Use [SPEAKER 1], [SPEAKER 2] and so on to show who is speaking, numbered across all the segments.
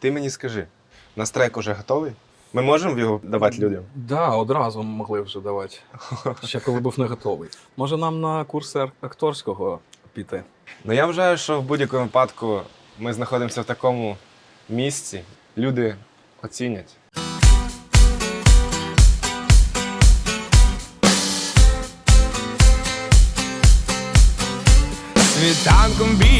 [SPEAKER 1] Ти мені скажи, у нас трек уже готовий? Ми можемо його давати людям?
[SPEAKER 2] Да, одразу могли вже давати. Ще коли був не готовий. Може, нам на курси акторського піти?
[SPEAKER 1] Ну я вважаю, що в будь-якому випадку ми знаходимося в такому місці. Люди оцінять.
[SPEAKER 3] Світанком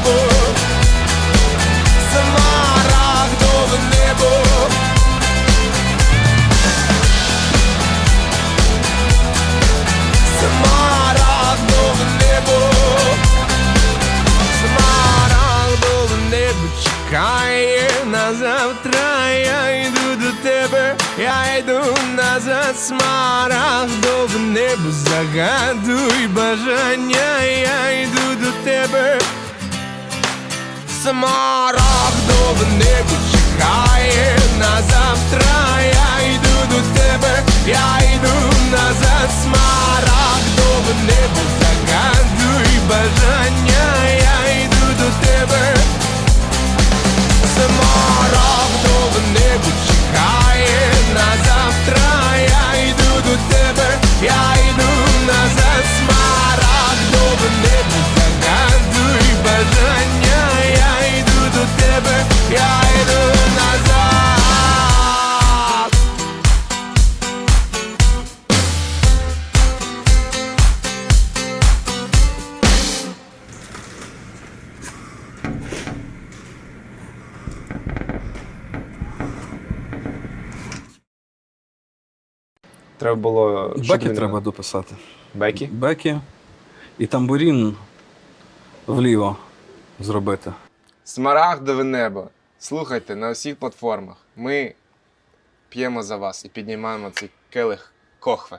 [SPEAKER 3] Небо. Смарагдове небо. Небо. Смарагдове на завтра Я йду до тебе, я йду назад. Смарагдове небо. Загадуй бажання Я йду до тебе Смарагдове не чекає на завтра Я
[SPEAKER 1] Треба було. щоб
[SPEAKER 2] Бекі
[SPEAKER 1] він-
[SPEAKER 2] треба дописати.
[SPEAKER 1] Бекі?
[SPEAKER 2] Бекі і тамбурін вліво зробити.
[SPEAKER 1] Смарагдове небо. Слухайте на усіх платформах. Ми п'ємо за вас і піднімаємо цей келих кохве.